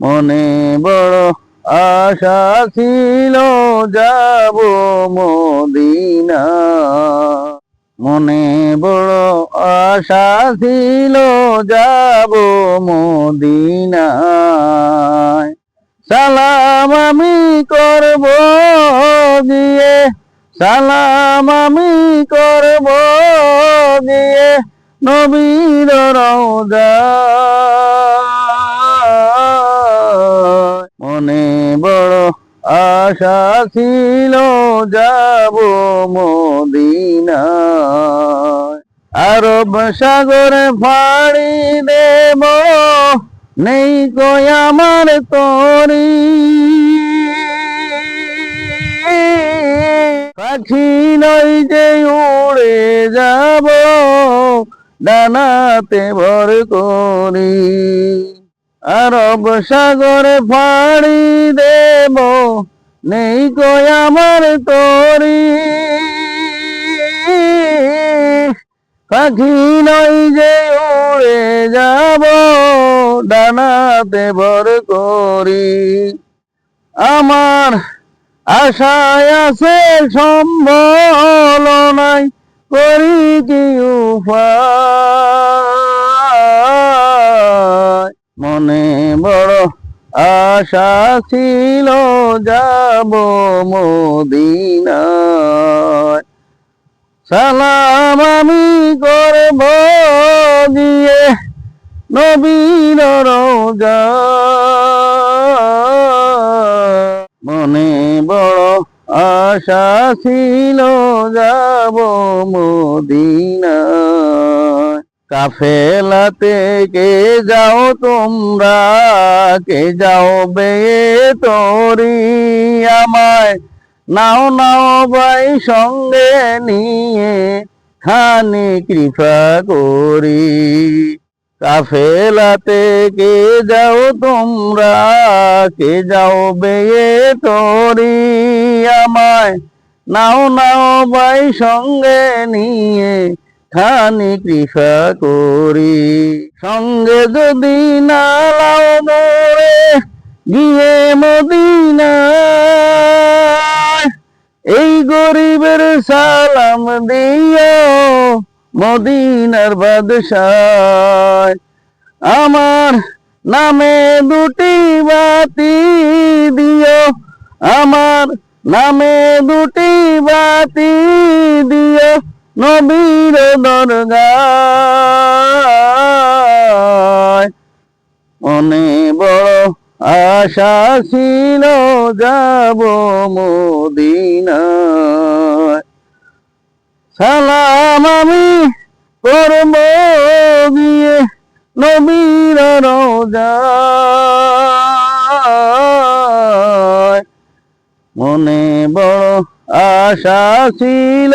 মনে বড় আশা ছিল, যাব মদিনা। মনে বড় আশা ছিল, যাব মদিনায় সালাম আমি করব গিয়ে, সালাম আমি করব গিয়ে, নবীর রওজা। আশা ছিল যাব মদিনায়। আরব সাগরে ফাড়ি দেব, নেই কই আমার তরি। পাখি নই যে উড়ে যাব, ডানাতে ভর করি। আরব সাগরে ফাড়ি দেব নেই কই আমার তরি। পাখি নই যে উড়ে যাব, ডানাতে ভর করি। আমার আশায় আছে, সম্বল নাই, করি কি উপায়? মনে বড় আশা ছিল যাব মদিনায়। সালাম আমি করব দিয়ে নবীর রোজা। মনে বড় আশা ছিল যাব মদিনায়। কাফেলাতে কে যাও তোমরা? কে যাও বে তোরি আমায়? নাও নাও ভাই সঙ্গে নিয়ে খানি কৃপা করি। কাফেলাতে কে যাও তোমরা? কে যাও বেয়ে তোরি আমায়? নাও নাও ভাই সঙ্গে নিয়ে খানি কৃপা করি। সঙ্গে যদি না লাও গিয়ে মদিনা। এই গরিবের সালাম দিও মদিনার বাদশায়। আমার নামে দুটি বাতি দিও, আমার নামে দুটি বাতি দিও। নবীর দরগায় মনে বড় আশা ছিল যাব মদিনায়। সালাম আমি করব গিয়ে নবীর রোজায়। মনে বড় আশা ছিল